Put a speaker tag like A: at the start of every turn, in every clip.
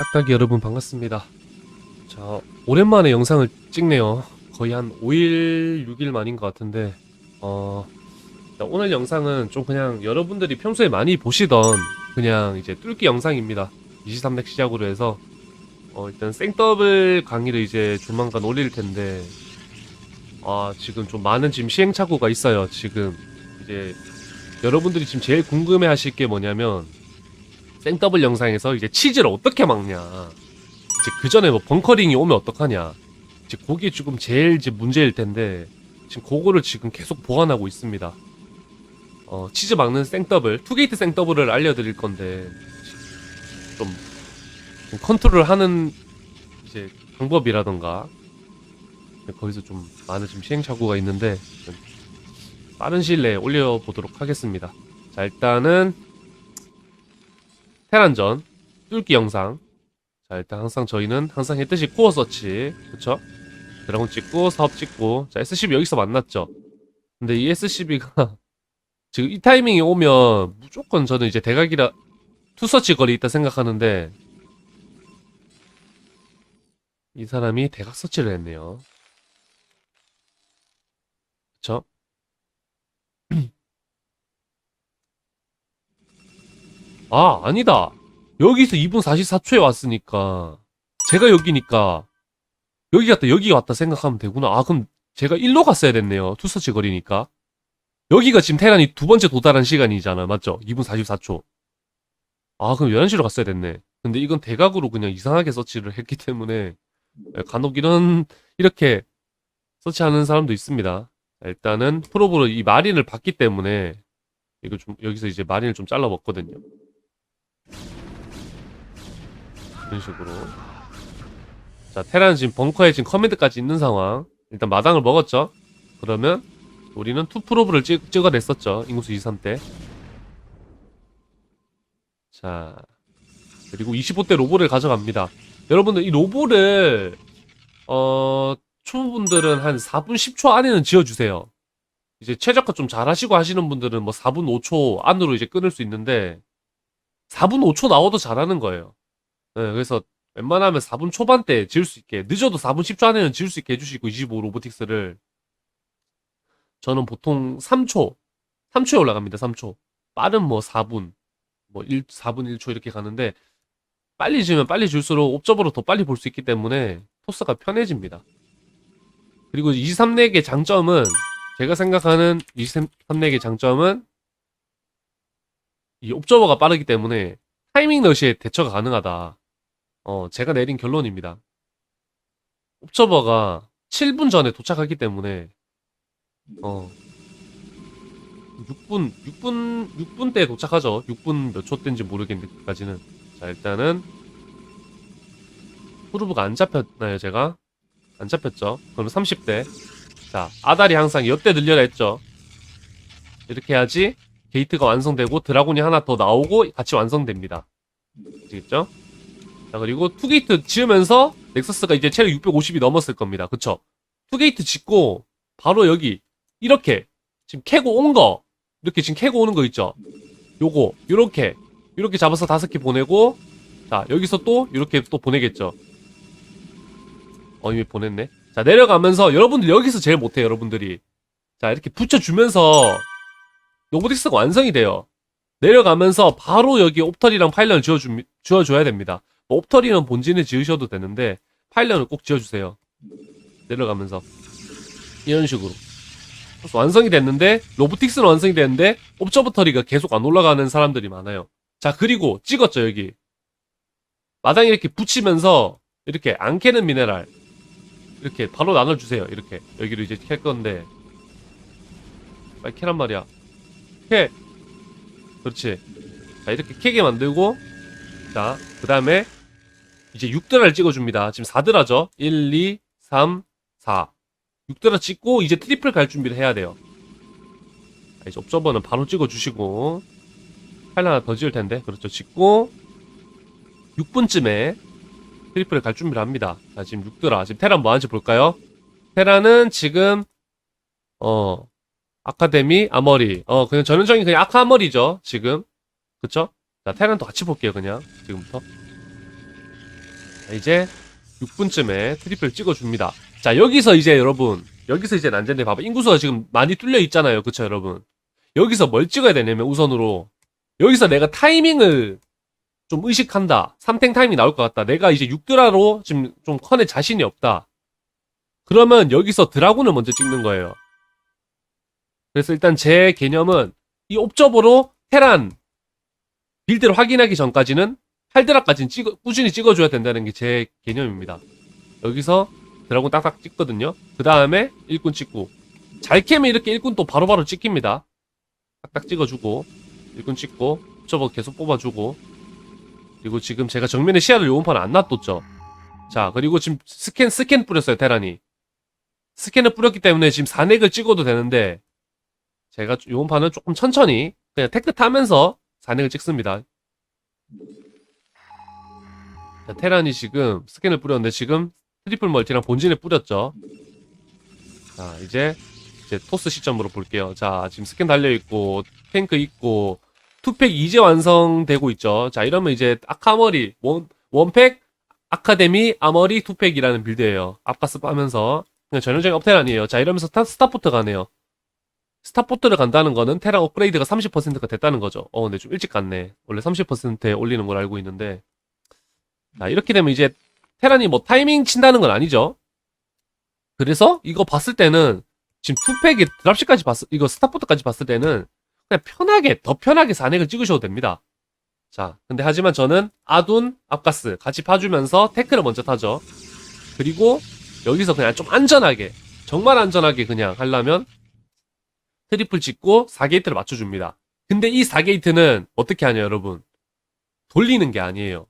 A: 싹다기 여러분 반갑습니다. 자, 오랜만에 영상을 찍네요. 거의 한 5일, 6일 만인 것 같은데, 어, 자, 오늘 영상은 좀 그냥 여러분들이 평소에 많이 보시던 그냥 이제 뚫기 영상입니다. 23렉 시작으로 해서, 어, 일단 생더블 강의를 이제 조만간 올릴 텐데, 아, 지금 좀 많은 지금 시행착오가 있어요. 지금 이제 여러분들이 지금 제일 궁금해 하실 게 뭐냐면, 생더블 영상에서 이제 치즈를 어떻게 막냐. 이제 그 전에 뭐 벙커링이 오면 어떡하냐. 이제 그게 지금 제일 이제 문제일 텐데 지금 그거를 지금 계속 보완하고 있습니다. 어, 치즈 막는 생더블, 투게이트 생더블을 알려드릴 건데 좀, 좀 컨트롤 하는 이제 방법이라던가 거기서 좀 많은 지금 시행착오가 있는데 좀 빠른 시일 내에 올려보도록 하겠습니다. 자 일단은 테란전 뚫기 영상. 자 일단 항상 저희는 항상 했듯이 코어 서치 그쵸? 드라곤 찍고 사업 찍고 자 SCB 여기서 만났죠? 근데 이 SCB가 지금 이 타이밍이 오면 무조건 저는 이제 대각이라 투서치 거리 있다 생각하는데 이 사람이 대각 서치를 했네요. 그쵸 아, 아니다. 여기서 2분 44초에 왔으니까, 제가 여기니까, 여기 갔다 여기 왔다 생각하면 되구나. 아, 그럼 제가 1로 갔어야 됐네요. 투서치 거리니까. 여기가 지금 테란이 두 번째 도달한 시간이잖아. 맞죠? 2분 44초. 아, 그럼 11시로 갔어야 됐네. 근데 이건 대각으로 그냥 이상하게 서치를 했기 때문에, 간혹 이런, 이렇게 서치하는 사람도 있습니다. 자, 일단은 프로브로 이 마린을 봤기 때문에, 이거 좀, 여기서 이제 마린을 좀 잘라 먹거든요. 이런 식으로. 자, 테란 지금 벙커에 지금 커맨드까지 있는 상황. 일단 마당을 먹었죠. 그러면 우리는 투 프로브를 찍, 찍어냈었죠. 인구수 23 때. 자, 그리고 25대 로보를 가져갑니다. 여러분들 이 로보를 어 초보분들은 한 4분 10초 안에는 지어주세요. 이제 최저가 좀 잘하시고 하시는 분들은 뭐 4분 5초 안으로 이제 끊을 수 있는데 4분 5초 나와도 잘하는 거예요. 네, 그래서 웬만하면 4분 초반대 지을 수 있게 늦어도 4분 10초 안에는 지을 수 있게 해주시고 25 로보틱스를. 저는 보통 3초 3초에 올라갑니다 3초. 빠른 뭐 4분 뭐 1, 4분 1초 이렇게 가는데 빨리 지으면 빨리 줄수록 옵저버로 더 빨리 볼 수 있기 때문에 토스가 편해집니다. 그리고 23렉의 장점은 제가 생각하는 23렉의 장점은 이 옵저버가 빠르기 때문에 타이밍 러시에 대처가 가능하다. 어, 제가 내린 결론입니다. 옵저버가 7분 전에 도착하기 때문에, 어, 6분, 6분, 6분 때 도착하죠. 6분 몇 초 때인지 모르겠는데, 그까지는. 자, 일단은, 후루브가 안 잡혔나요, 제가? 안 잡혔죠. 그럼 30대. 자, 아다리 항상 옆대 늘려라 했죠. 이렇게 해야지 게이트가 완성되고 드라곤이 하나 더 나오고 같이 완성됩니다. 아시겠죠? 자, 그리고 투게이트 지으면서 넥서스가 이제 체력 650이 넘었을 겁니다. 그쵸? 투게이트 짓고 바로 여기 이렇게 지금 캐고 온 거 이렇게 지금 캐고 오는 거 있죠? 요거 요렇게 요렇게 잡아서 다섯 개 보내고 자 여기서 또 이렇게 또 보내겠죠? 어 이미 보냈네. 자 내려가면서 여러분들 여기서 제일 못해요 여러분들이 자 이렇게 붙여주면서 로보틱스가 완성이 돼요. 내려가면서 바로 여기 옵터리랑 파일런을 지어주, 지어줘야 됩니다. 뭐 옵터리는 본진에 지으셔도 되는데 파일런을 꼭 지어주세요. 내려가면서 이런 식으로 완성이 됐는데 로보틱스는 완성이 됐는데 옵저버터리가 계속 안 올라가는 사람들이 많아요. 자 그리고 찍었죠 여기 마당에 이렇게 붙이면서 이렇게 안 캐는 미네랄 이렇게 바로 나눠주세요. 이렇게 여기로 이제 캘 건데 빨리 캐란 말이야. 캐. 그렇지. 자, 이렇게 캐게 만들고, 자, 그 다음에, 이제 6드라를 찍어줍니다. 지금 4드라죠? 1, 2, 3, 4. 6드라 찍고, 이제 트리플 갈 준비를 해야 돼요. 자, 이제 옵저버는 바로 찍어주시고, 파일 하나 더 지을 텐데, 그렇죠. 찍고, 6분쯤에 트리플을 갈 준비를 합니다. 자, 지금 6드라. 지금 테란 뭐 하는지 볼까요? 테란은 지금, 어, 아카데미 아머리 어 그냥 전형적인 그냥 아카 아머리죠 지금 그쵸? 자 테란도 같이 볼게요 그냥 지금부터 자, 이제 6분쯤에 트리플 찍어줍니다. 자, 여기서 이제 여러분, 여기서 이제 난제인데 봐봐. 인구수가 지금 많이 뚫려 있잖아요. 그쵸, 여러분? 여기서 뭘 찍어야 되냐면 우선으로, 여기서 내가 타이밍을 좀 의식한다. 3탱 타이밍 나올 것 같다. 내가 이제 6드라로 지금 좀 컨에 자신이 없다. 그러면 여기서 드라군을 먼저 찍는 거예요. 그래서 일단 제 개념은 이 옵저버로 테란 빌드를 확인하기 전까지는 8드라까지는 찍어, 꾸준히 찍어줘야 된다는 게 제 개념입니다. 여기서 드라군 딱딱 찍거든요. 그 다음에 일꾼 찍고 잘 캐면 이렇게 일꾼 또 바로바로 찍힙니다. 딱딱 찍어주고 일꾼 찍고 옵저버 계속 뽑아주고 그리고 지금 제가 정면에 시야를 요원판 안 놔뒀죠. 자 그리고 지금 스캔 스캔 뿌렸어요 테란이. 스캔을 뿌렸기 때문에 지금 4넥을 찍어도 되는데 제가 요원판은 조금 천천히 그냥 테크 타면서 4넥을 찍습니다. 자, 테란이 지금 스캔을 뿌렸는데 지금 트리플 멀티랑 본진에 뿌렸죠. 자, 이제 이제 토스 시점으로 볼게요. 자, 지금 스캔 달려 있고 탱크 있고 투팩 이제 완성되고 있죠. 자, 이러면 이제 아카머리 원 원팩 아카데미 아머리 투팩이라는 빌드예요. 앞가스 빠면서 그냥 전형적인 업테란이에요. 자, 이러면서 타, 스타포트 가네요. 스타포트를 간다는 거는 테란 업그레이드가 30%가 됐다는 거죠. 어, 근데 좀 일찍 갔네. 원래 30%에 올리는 걸 알고 있는데. 자, 이렇게 되면 이제 테란이 뭐 타이밍 친다는 건 아니죠. 그래서 이거 봤을 때는 지금 투팩이 드랍시까지 봤을, 이거 스타포트까지 봤을 때는 그냥 편하게, 더 편하게 4넥을 찍으셔도 됩니다. 자, 근데 하지만 저는 아둔, 앞가스 같이 파주면서 테크를 먼저 타죠. 그리고 여기서 그냥 좀 안전하게, 정말 안전하게 그냥 하려면 트리플 찍고 4게이트를 맞춰줍니다. 근데 이 4게이트는 어떻게 하냐, 여러분. 돌리는 게 아니에요.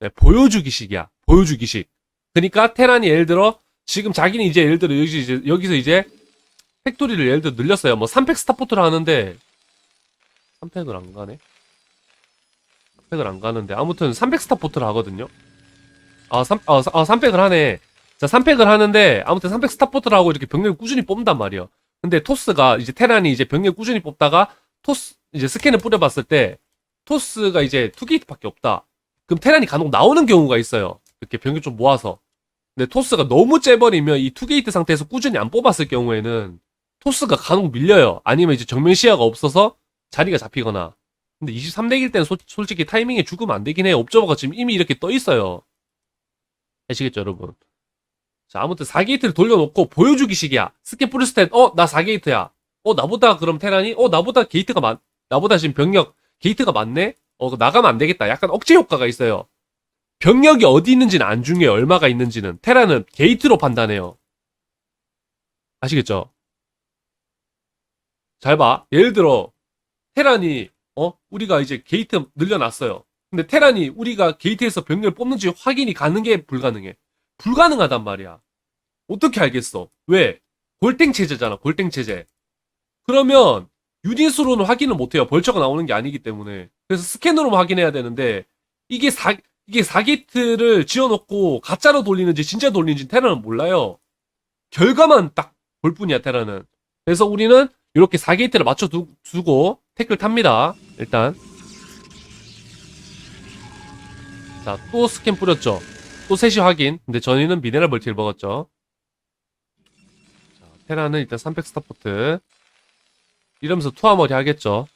A: 네, 보여주기식이야. 보여주기식. 그러니까 테란이 예를 들어 지금 자기는 이제 예를 들어 여기 이제 여기서 이제 팩토리를 예를 들어 늘렸어요. 뭐 3팩 스타포트를 하는데 3팩을 안 가네. 3팩을 안 가는데 아무튼 3팩 스타포트를 하거든요. 아, 3, 아, 3팩을 하네. 자, 3팩을 하는데 아무튼 3팩 스타포트를 하고 이렇게 병력을 꾸준히 뽑는단 말이에요. 근데 토스가 이제 테란이 이제 병력 꾸준히 뽑다가 토스 이제 스캔을 뿌려봤을 때 토스가 이제 투게이트밖에 없다. 그럼 테란이 간혹 나오는 경우가 있어요. 이렇게 병력 좀 모아서. 근데 토스가 너무 째버리면 이 투게이트 상태에서 꾸준히 안 뽑았을 경우에는 토스가 간혹 밀려요. 아니면 이제 정면 시야가 없어서 자리가 잡히거나. 근데 23덱일 때는 소- 솔직히 타이밍에 죽으면 안 되긴 해요. 옵저버가 지금 이미 이렇게 떠 있어요. 아시겠죠, 여러분? 자, 아무튼 4게이트를 돌려놓고 보여주기식이야. 스캔 때, 어, 나 4게이트야. 어, 나보다 그럼 테란이, 어, 나보다 게이트가 많, 나보다 지금 병력, 게이트가 많네? 어, 나가면 안 되겠다. 약간 억제 효과가 있어요. 병력이 어디 있는지는 안 중요해요. 얼마가 있는지는. 테란은 게이트로 판단해요. 아시겠죠? 잘 봐. 예를 들어, 테란이, 어, 우리가 이제 게이트 늘려놨어요. 근데 테란이 우리가 게이트에서 병력을 뽑는지 확인이 가는 게 불가능해. 불가능하단 말이야. 어떻게 알겠어? 왜? 골땡 체제잖아, 골땡 체제. 그러면 유닛으로는 확인을 못해요. 벌처가 나오는 게 아니기 때문에. 그래서 스캔으로만 확인해야 되는데 이게 사 이게 4게이트를 지어놓고 가짜로 돌리는지 진짜 돌리는지 테라는 몰라요. 결과만 딱 볼 뿐이야 테라는. 그래서 우리는 이렇게 4게이트를 맞춰 두, 두고 태클 탑니다. 일단 자 또 스캔 뿌렸죠. 또 셋이 확인. 근데 저희는 미네랄 멀티를 먹었죠. 자, 테라는 일단 300 스타포트. 이러면서 투하머리 하겠죠.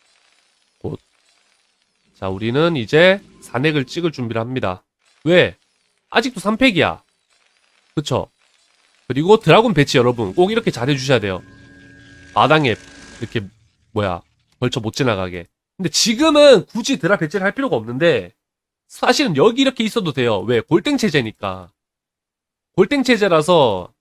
A: 곧. 자, 우리는 이제 4넥을 찍을 준비를 합니다. 왜? 아직도 3팩이야. 그쵸? 그리고 드라군 배치 여러분 꼭 이렇게 잘해주셔야 돼요. 마당에 이렇게 뭐야 벌쳐 못 지나가게. 근데 지금은 굳이 드라 배치를 할 필요가 없는데 사실은 여기 이렇게 있어도 돼요. 왜? 골땡 체제니까. 골땡 체제라서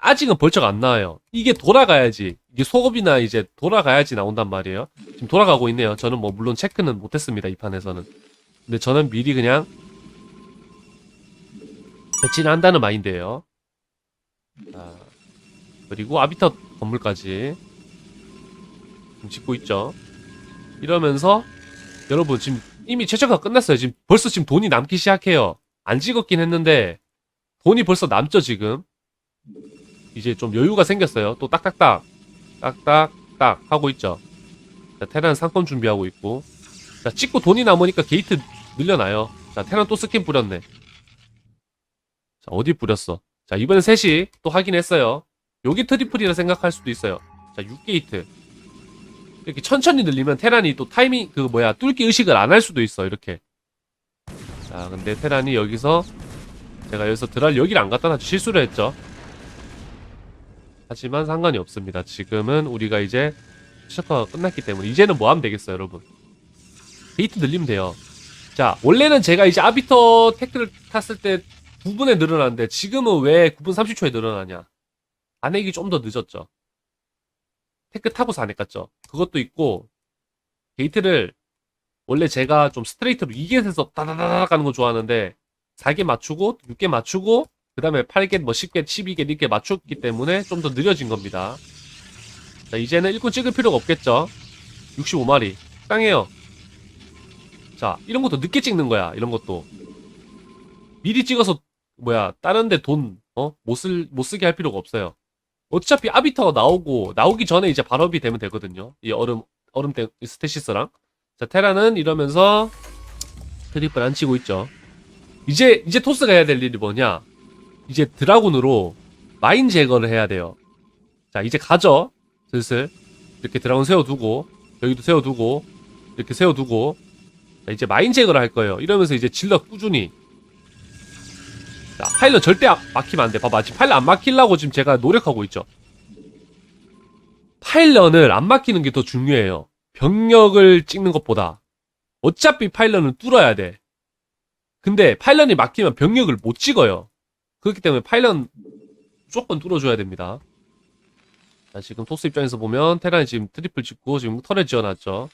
A: 아직은 벌처가 안 나와요. 이게 돌아가야지. 이게 소급이나 이제 돌아가야지 나온단 말이에요. 지금 돌아가고 있네요. 저는 뭐 물론 체크는 못했습니다. 이 판에서는. 근데 저는 미리 그냥 배치를 한다는 마인드예요. 자, 그리고 아비터 건물까지 짓고 있죠. 이러면서 여러분 지금 이미 최저가 끝났어요. 지금 벌써 지금 돈이 남기 시작해요. 안 찍었긴 했는데 돈이 벌써 남죠 지금. 이제 좀 여유가 생겼어요. 또 딱딱딱 딱딱딱 하고 있죠. 자, 테란 상권 준비하고 있고. 자, 찍고 돈이 남으니까 게이트 늘려놔요. 자, 테란 또 스킨 뿌렸네. 자, 어디 뿌렸어? 자, 이번엔 셋이 또 확인했어요. 여기 트리플이라 생각할 수도 있어요. 자, 6게이트. 이렇게 천천히 늘리면 테란이 또 타이밍, 그 뭐야, 뚫기 의식을 안 할 수도 있어, 이렇게. 자, 근데 테란이 여기서, 제가 여기서 드랄 여기를 안 갖다 놨죠. 실수를 했죠. 하지만 상관이 없습니다. 지금은 우리가 이제 셔터가 끝났기 때문에, 이제는 뭐 하면 되겠어요, 여러분. 게이트 늘리면 돼요. 자, 원래는 제가 이제 아비터 태클을 탔을 때 9분에 늘어났는데 지금은 왜 9분 30초에 늘어나냐? 안액이 좀 더 늦었죠. 태클 타고서 안액 갔죠. 그것도 있고 게이트를 원래 제가 좀 스트레이트로 2겟에서 따다다다 가는 거 좋아하는데 4개 맞추고 6개 맞추고 그 다음에 8겟 뭐 10겟 12겟 이렇게 맞췄기 때문에 좀 더 느려진 겁니다. 자 이제는 일꾼 찍을 필요가 없겠죠. 65마리 땅해요. 자, 이런 것도 늦게 찍는 거야. 이런 것도. 미리 찍어서 뭐야, 다른데 돈, 어? 못 쓸, 못 쓰게 할 필요가 없어요. 어차피 아비터가 나오고, 나오기 전에 이제 발업이 되면 되거든요. 이 얼음, 얼음 때, 스테시스랑. 자, 테라는 이러면서 트리플 안 치고 있죠. 이제, 이제 토스가 해야 될 일이 뭐냐? 이제 드라군으로 마인 제거를 해야 돼요. 자, 이제 가죠. 슬슬. 이렇게 드라군 세워두고, 여기도 세워두고, 이렇게 세워두고, 자, 이제 마인 제거를 할 거예요. 이러면서 이제 질러 꾸준히. 자, 파일럿 절대 안- 막히면 안 돼. 봐봐. 지금 파일럿 안 막히려고 지금 제가 노력하고 있죠. 파일럿을 안 막히는 게 더 중요해요. 병력을 찍는 것보다. 어차피 파일럿은 뚫어야 돼. 근데 파일럿이 막히면 병력을 못 찍어요. 그렇기 때문에 파일럿 무조건 뚫어줘야 됩니다. 자, 지금 토스 입장에서 보면 테란이 지금 트리플 찍고 지금 턴을 지어놨죠.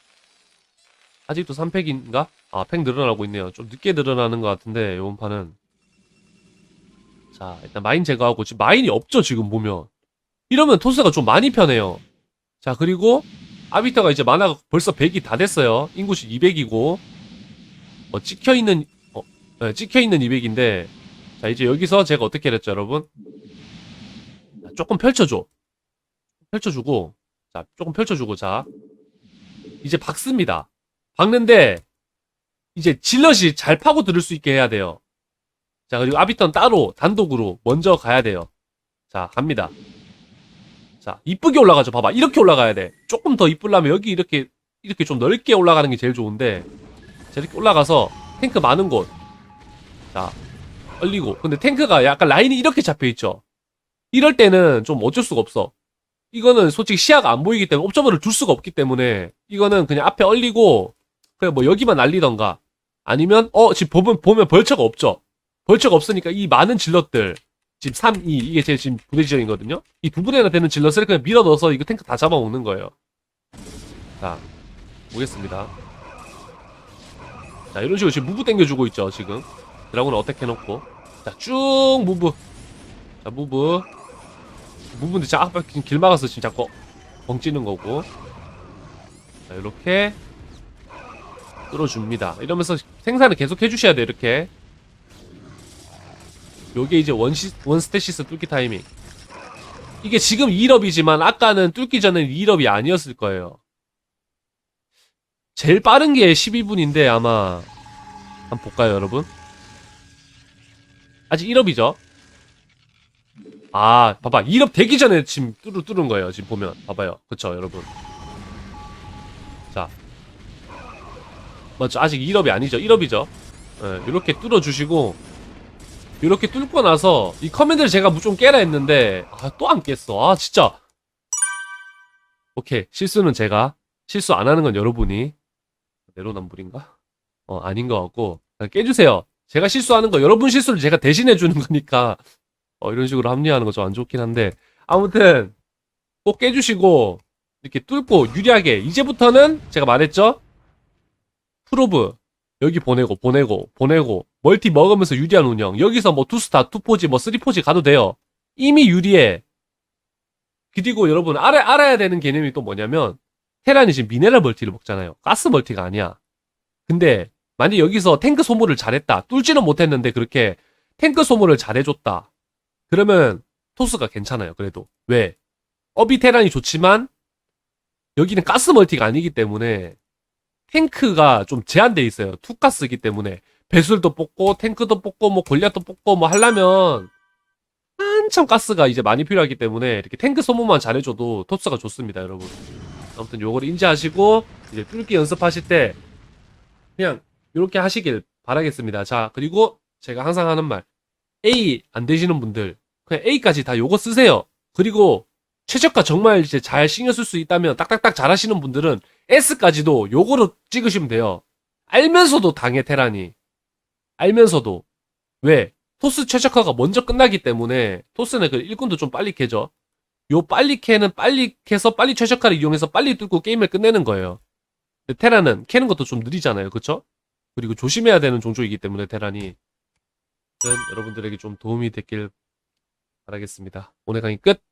A: 아직도 3팩인가? 아, 팩 늘어나고 있네요. 좀 늦게 늘어나는 것 같은데, 요번 판은. 자, 일단 마인 제거하고, 지금 마인이 없죠, 지금 보면. 이러면 토스가 좀 많이 편해요. 자, 그리고, 아비터가 이제 만화가 벌써 100이 다 됐어요. 인구수 200이고, 어, 찍혀있는, 어, 네, 찍혀있는 200인데, 자, 이제 여기서 제가 어떻게 했죠, 여러분? 자, 조금 펼쳐줘. 펼쳐주고, 자, 조금 펼쳐주고, 자. 이제 박습니다. 박는데 이제 질럿이 잘 파고 들을 수 있게 해야 돼요. 자 그리고 아비턴 따로 단독으로 먼저 가야 돼요. 자 갑니다. 자 이쁘게 올라가죠. 봐봐 이렇게 올라가야 돼. 조금 더 이쁘려면 여기 이렇게 이렇게 좀 넓게 올라가는 게 제일 좋은데 자 이렇게 올라가서 탱크 많은 곳. 자 얼리고 근데 탱크가 약간 라인이 이렇게 잡혀 있죠. 이럴 때는 좀 어쩔 수가 없어. 이거는 솔직히 시야가 안 보이기 때문에 옵저버를 줄 수가 없기 때문에 이거는 그냥 앞에 얼리고 그냥 뭐 여기만 날리던가 아니면 어 지금 보면 보면 벌처가 없죠. 벌처가 없으니까 이 많은 질럿들 지금 3, 2 이게 제 지금 부대 지정이거든요. 이 두 분에나 되는 질럿을 그냥 밀어 넣어서 이거 탱크 다 잡아먹는 거예요. 자 보겠습니다. 자 이런 식으로 지금 무브 땡겨주고 있죠 지금 드라곤을 어택 해놓고 자쭉 무브 자 무브 무브인데 자 지금 길 막아서 지금 자꾸 벙찌는 거고 자 이렇게 뚫어줍니다. 이러면서 생산을 계속 해주셔야 돼요, 이렇게. 요게 이제 원시, 원스테시스 뚫기 타이밍. 이게 지금 2럽이지만 아까는 뚫기 전엔 2럽이 아니었을 거예요. 제일 빠른 게 12분인데 아마 한번 볼까요, 여러분? 아직 1럽이죠? 아, 봐봐. 2럽 되기 전에 지금 뚫을, 뚫은 거예요, 지금 보면. 봐봐요. 그쵸, 여러분. 자, 맞죠. 아직 1업이 아니죠. 1업이죠. 이렇게 뚫어주시고, 이렇게 뚫고 나서, 이 커맨드를 제가 좀 깨라 했는데, 아, 또 안 깼어. 아, 진짜. 오케이. 실수는 제가, 실수 안 하는 건 여러분이, 내로남불인가? 어, 아닌 것 같고, 깨주세요. 제가 실수하는 거, 여러분 실수를 제가 대신해 주는 거니까, 어, 이런 식으로 합리화하는 거 좀 안 좋긴 한데, 아무튼, 꼭 깨주시고, 이렇게 뚫고 유리하게, 이제부터는 제가 말했죠? 프로브 여기 보내고 보내고 보내고 멀티 먹으면서 유리한 운영. 여기서 뭐 투스타 투포지 뭐 쓰리포지 가도 돼요. 이미 유리해. 그리고 여러분 알아, 알아야 되는 개념이 또 뭐냐면 테란이 지금 미네랄 멀티를 먹잖아요. 가스 멀티가 아니야. 근데 만약 여기서 탱크 소모를 잘했다 뚫지는 못했는데 그렇게 탱크 소모를 잘해줬다 그러면 토스가 괜찮아요 그래도. 왜? 어비 테란이 좋지만 여기는 가스 멀티가 아니기 때문에 탱크가 좀 제한돼 있어요. 투가스기 때문에. 배술도 뽑고 탱크도 뽑고 뭐 골리앗도 뽑고 뭐 하려면 한참 가스가 이제 많이 필요하기 때문에 이렇게 탱크 소모만 잘해줘도 토스가 좋습니다 여러분. 아무튼 요거를 인지하시고 이제 뚫기 연습하실 때 그냥 이렇게 하시길 바라겠습니다 자 그리고 제가 항상 하는 말 A 안 되시는 분들 그냥 A까지 다 요거 쓰세요 그리고 최저가 정말 이제 잘 신경 쓸 수 있다면 딱딱딱 잘 하시는 분들은 S까지도 요거로 찍으시면 돼요 알면서도 당해 테란이 알면서도 왜 토스 최적화가 먼저 끝나기 때문에 토스는 그 일꾼도 좀 빨리 캐죠. 요 빨리 캐는 빨리 캐서 빨리 최적화를 이용해서 빨리 뚫고 게임을 끝내는 거예요. 테란은 캐는 것도 좀 느리잖아요. 그쵸? 그리고 조심해야 되는 종족이기 때문에 테란이 여러분들에게 좀 도움이 됐길 바라겠습니다. 오늘 강의 끝!